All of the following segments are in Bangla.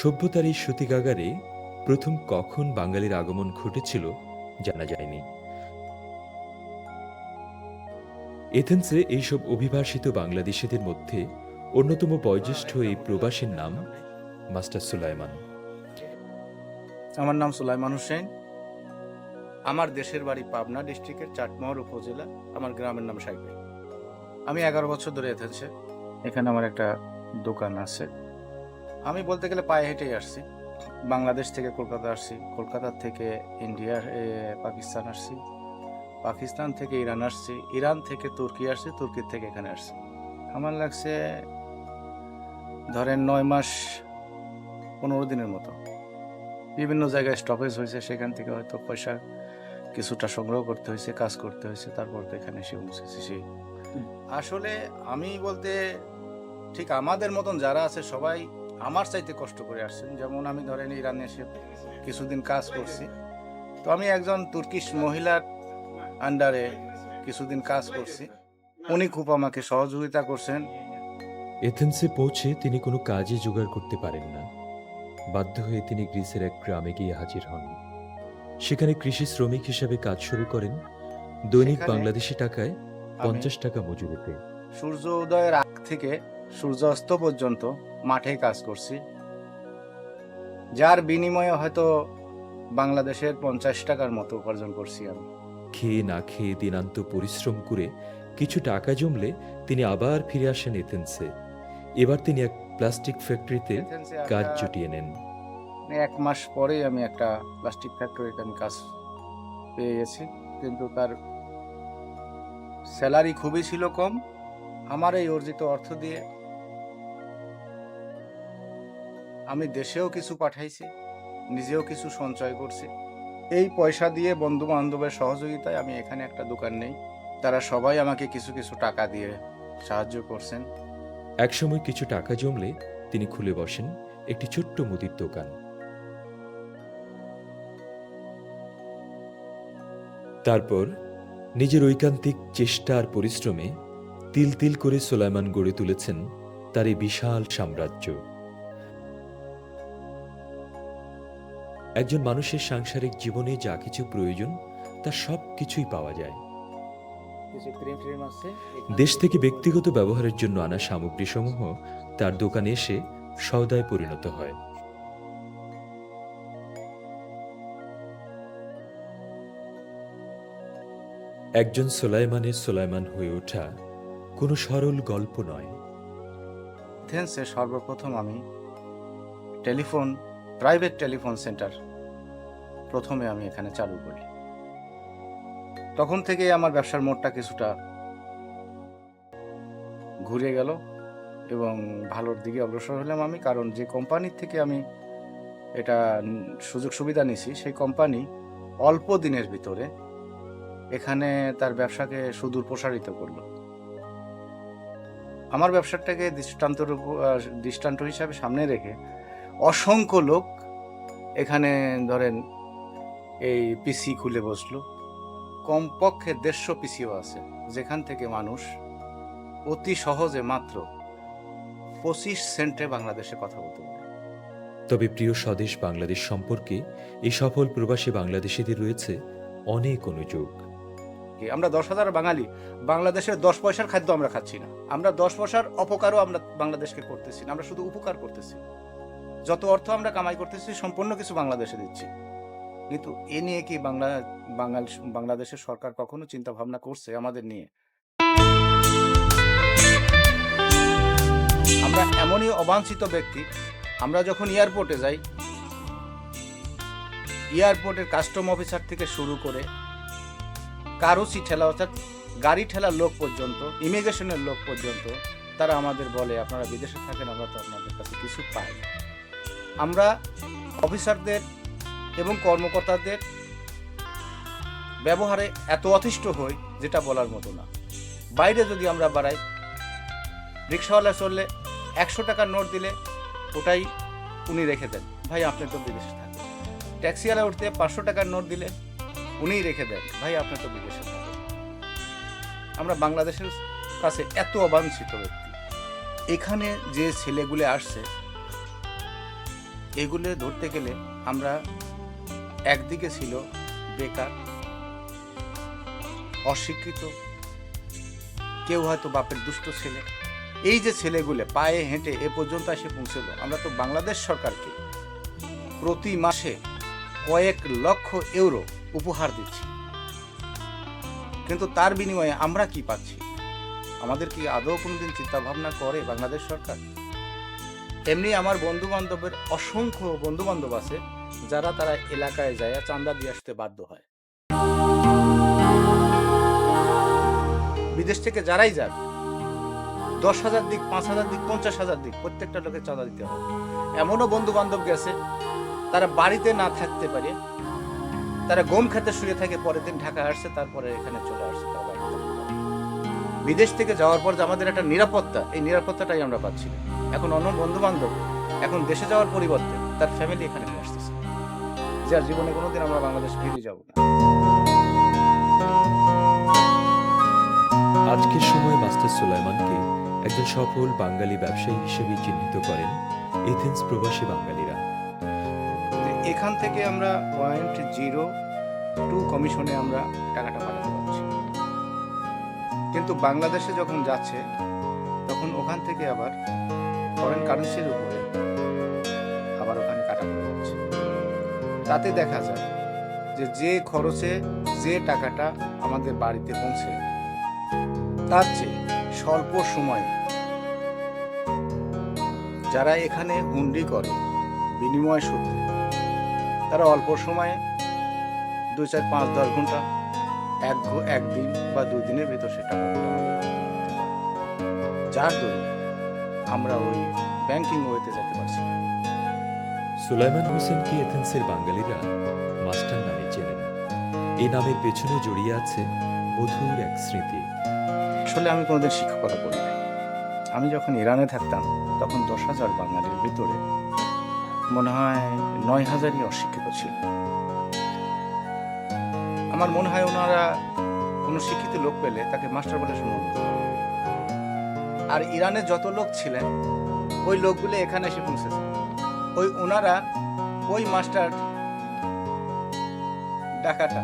সভ্যতার এই সতীকাগারে প্রথম কখন বাঙালির আগমন ঘটেছিল জানা যায়নি। এথেন্সে এইসব অভিবাসিত বাংলাদেশিদের মধ্যে অন্যতম বয়োজ্যেষ্ঠ এই প্রবাসীর নাম মাস্টার সুলাইমান আমার নাম সুলাইমান হোসেন। আমার দেশের বাড়ি পাবনা ডিস্ট্রিক্টের চাটমোহর উপজেলা, আমার গ্রামের নাম সাইকেল আমি এগারো বছর ধরে এথেন্সে। এখানে আমার একটা দোকান আছে। আমি বলতে গেলে পায়ে হেঁটেই আসছি। বাংলাদেশ থেকে কলকাতা আসছি। কলকাতা থেকে ইন্ডিয়া পাকিস্তান আসছি। পাকিস্তান থেকে ইরান আসছি। ইরান থেকে তুর্কি আসছি। তুর্কির থেকে এখানে আসছি। আমার লাগছে ধরেন নয় মাস পনেরো দিনের মতো। বিভিন্ন জায়গায় স্টপেজ হয়েছে। সেখান থেকে হয়তো পয়সা কিছুটা সংগ্রহ করতে হয়েছে কাজ করতে হয়েছে। তারপর তো এখানে এসে পৌঁছেছি। সেই আসলে আমি বলতে ঠিক আমাদের মতন যারা আছে সবাই আমার চাইতে কষ্ট করে আসছেন। যেমন আমি ধরেন ইরানে এসে কিছুদিন কাজ করছি। তো আমি একজন তুর্কিশ মহিলার আন্ডারে কিছুদিন কাজ করছি। উনি খুব আমাকে সহযোগিতা করছেন। এথেন্সে পৌঁছে তিনি কোনো কাজে জোগাড় করতে পারেন না। বাধ্য হয়ে তিনি গ্রিসের এক গ্রামে গিয়ে হাজির হন। সেখানে কৃষি শ্রমিক হিসাবে কাজ শুরু করেন। দৈনিক বাংলাদেশি টাকায় পঞ্চাশ টাকা মজুরিতে। সূর্য উদয়ের আগ থেকে সূর্যাস্ত পর্যন্ত মাঠে কাজ করছি। যার বিনিময়ে হয়তো বাংলাদেশের পঞ্চাশ টাকার মতো উপার্জন করছি আমি। খেয়ে না খেয়ে দিনান্ত পরিশ্রম করে কিছু টাকা জমলে তিনি আবার ফিরে আসেন এথেন্সে। এবার তিনি এক প্লাস্টিক ফ্যাক্টরিতে কাজ জুটিয়ে নেন। মানে এক মাস পরেই আমি একটা প্লাস্টিক ফ্যাক্টরিতে আমি কাজ পেয়ে গেছি। কিন্তু তার স্যালারি খুবই ছিল কম। আমার এই অর্জিত অর্থ দিয়ে আমি দেশেও কিছু পাঠাইছি, নিজেও কিছু সঞ্চয় করছি। এই পয়সা দিয়ে বন্ধু বান্ধবের সহযোগিতায় আমি এখানে একটা দোকান নেই। তারা সবাই আমাকে কিছু কিছু টাকা দিয়ে সাহায্য করছেন। একসময় কিছু টাকা জমলে তিনি খুলে বসেন একটি ছোট্ট মুদির দোকান। তারপর নিজের ঐকান্তিক চেষ্টা আর পরিশ্রমে তিল তিল করে সোলাইমান গড়ে তুলেছেন তার এই বিশাল সাম্রাজ্য। একজন মানুষের সাংসারিক জীবনে যা কিছু প্রয়োজন তার সব কিছুই পাওয়া যায়। দেশ থেকে ব্যক্তিগত ব্যবহারের জন্য আনা সামগ্রীসমূহ তার দোকানে এসে সওদায় পরিণত হয়। একজন সোলাইমানের সোলাইমান হয়ে ওঠা কোনো সরল গল্প নয়। এথেন্সে সর্বপ্রথম আমি টেলিফোন প্রাইভেট টেলিফোন সেন্টার প্রথমে আমি এখানে চালু করি। তখন থেকে আমার ব্যবসার মোড়টা কিছুটা ঘুরে গেল এবং ভালোর দিকে অগ্রসর হলাম আমি, কারণ যে কোম্পানির থেকে আমি এটা সুযোগ সুবিধা নিছি, সেই কোম্পানি অল্প দিনের ভিতরে এখানে তার ব্যবসাকে সুদূর প্রসারিত করল। আমার ব্যবসাটাকে দৃষ্টান্তর উপ- দৃষ্টান্ত হিসাবে সামনে রেখে অসংখ্য লোক এখানে ধরেন এই পিসি খুলে বসল। কমপক্ষে দেড়শো পিসিও আছে যেখান থেকে মানুষ অতি সহজে মাত্র পঁচিশ সেন্টে বাংলাদেশে কথা বলতে পারে। তবে প্রিয় স্বদেশ বাংলাদেশ সম্পর্কে এই সফল প্রবাসী বাংলাদেশিদের রয়েছে অনেক অনুযোগ আমরা দশ হাজার বাঙালি বাংলাদেশের দশ পয়সার খাদ্য আমরা খাচ্ছি না। আমরা দশ পয়সার অপকারও আমরা বাংলাদেশকে করতেছি না আমরা শুধু উপকার করতেছি। যত অর্থ আমরা কামাই করতেছি সম্পূর্ণ কিছু বাংলাদেশে দিচ্ছি। কিন্তু এ নিয়ে কি বাংলা, বাঙাল, বাংলাদেশের সরকার কখনো চিন্তা ভাবনা করছে আমাদের নিয়ে? আমরা এমনই অবাঞ্ছিত ব্যক্তি, আমরা যখন এয়ারপোর্টে যাই, এয়ারপোর্টের কাস্টম অফিসার থেকে শুরু করে কারুসি ঠেলা, অর্থাৎ গাড়ি ঠেলার লোক পর্যন্ত, ইমিগ্রেশনের লোক পর্যন্ত, তারা আমাদের বলে, আপনারা বিদেশে থাকেন, আমরা তো আপনাদের কাছে কিছু পাই আমরা অফিসারদের এবং কর্মকর্তাদের ব্যবহারে এত অতিষ্ঠ হই যেটা বলার মতো না। বাইরে যদি আমরা বাড়াই, রিক্সাওয়ালা চললে একশো টাকার নোট দিলে ওটাই উনি রেখে দেন। ভাই, আপনি তো বিদেশে থাকেন। ট্যাক্সিওয়ালা উঠতে পাঁচশো টাকার নোট দিলে উনিই রেখে দেন। ভাই, আপনি তো বিদেশে থাকেন। আমরা বাংলাদেশের কাছে এত অবাঞ্ছিত ব্যক্তি। এখানে যে ছেলেগুলো আসছে, এগুলো ধরতে গেলে আমরা একদিকে ছিল বেকার, অশিক্ষিত, কেউ হয়তো বাপের দুষ্ট ছেলে। এই যে ছেলেগুলো পায়ে হেঁটে এ পর্যন্ত এসে পৌঁছলো, আমরা তো বাংলাদেশ সরকারকে প্রতি মাসে কয়েক লক্ষ ইউরো উপহার দিচ্ছি। কিন্তু তার বিনিময়ে আমরা কি পাচ্ছি? আমাদের কি আদৌ কোনোদিন চিন্তা ভাবনা করে বাংলাদেশ সরকার? এমনি আমার বন্ধু বান্ধবের অসংখ্য বন্ধু বান্ধব আছে যারা তারা এলাকায় যায় চাঁদা দিয়ে আসতে বাধ্য হয়। বিদেশ থেকে যারাই যাক, দশ হাজার দিক, পাঁচ হাজার দিক, পঞ্চাশ হাজার দিক, প্রত্যেকটা লোকের চাঁদা দিতে হবে। এমনও বন্ধু বান্ধব গেছে, তারা বাড়িতে না থাকতে পারে, তারা গম খেতে শুয়ে থাকে, পরের দিন ঢাকা আসছে, তারপরে এখানে চলে আসছে। বিদেশ থেকে যাওয়ার পর যে আমাদের একটা নিরাপত্তা, এই নিরাপত্তাটাই আমরা পাচ্ছি এখন অন্য বন্ধু বান্ধব এখন দেশে যাওয়ার পরিবর্তে তার ফ্যামিলি এখানে আসতেছে। যার জীবনে কোনোদিন আমরা বাংলাদেশ ফিরে যাব না। আজকের সময় মাস্টার সুলাইমানকে একজন সফল বাঙালি ব্যবসায়ী হিসেবে চিহ্নিত করেন এথেন্স প্রবাসী বাঙালিরা। এখান থেকে আমরা পয়েন্ট জিরো টু কমিশনে আমরা টাকাটা পাঠাতে পারছি। কিন্তু বাংলাদেশে যখন যাচ্ছে তখন ওখান থেকে আবার ফরেন কারেন্সির উপরে তাতে দেখা যায় যে যে খরচে যে টাকাটা আমাদের বাড়িতে পৌঁছে, তার চেয়ে স্বল্প সময়ে যারা এখানে হুন্ডি করে বিনিময় সূত্রে, তারা অল্প সময়ে দুই চার পাঁচ দশ ঘণ্টা, এক একদিন বা দুই দিনের ভিতর সে। যার দরুন আমরা ওই ব্যাংকিং ওয়েতে না। সুলাইমান হোসেনকে এথেন্সের বাঙালিরা? মাস্টার নামে চেনেন। এই নামের পেছনে জড়িয়ে আছে মধুর এক স্মৃতি। আসলে আমি কোনোদিন শিক্ষকতা করি আমি যখন ইরানে থাকতাম, তখন দশ হাজার বাঙালির ভিতরে মনে হয় নয় হাজারই অশিক্ষিত ছিল। আমার মনে হয় ওনারা কোনো শিক্ষিত লোক পেলে তাকে মাস্টার বলে সম্বোধন আর ইরানে যত লোক ছিলেন, ওই লোকগুলো এখানে এসে পৌঁছেছে। ওই ওনারা ওই মাস্টার ডাকাটা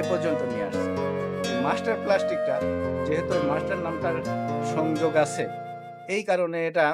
এ পর্যন্ত নিয়ে আসছে। মাস্টার প্লাস্টিকটা, যেহেতু মাস্টার নামটার সংযোগ আছে, এই কারণে এটা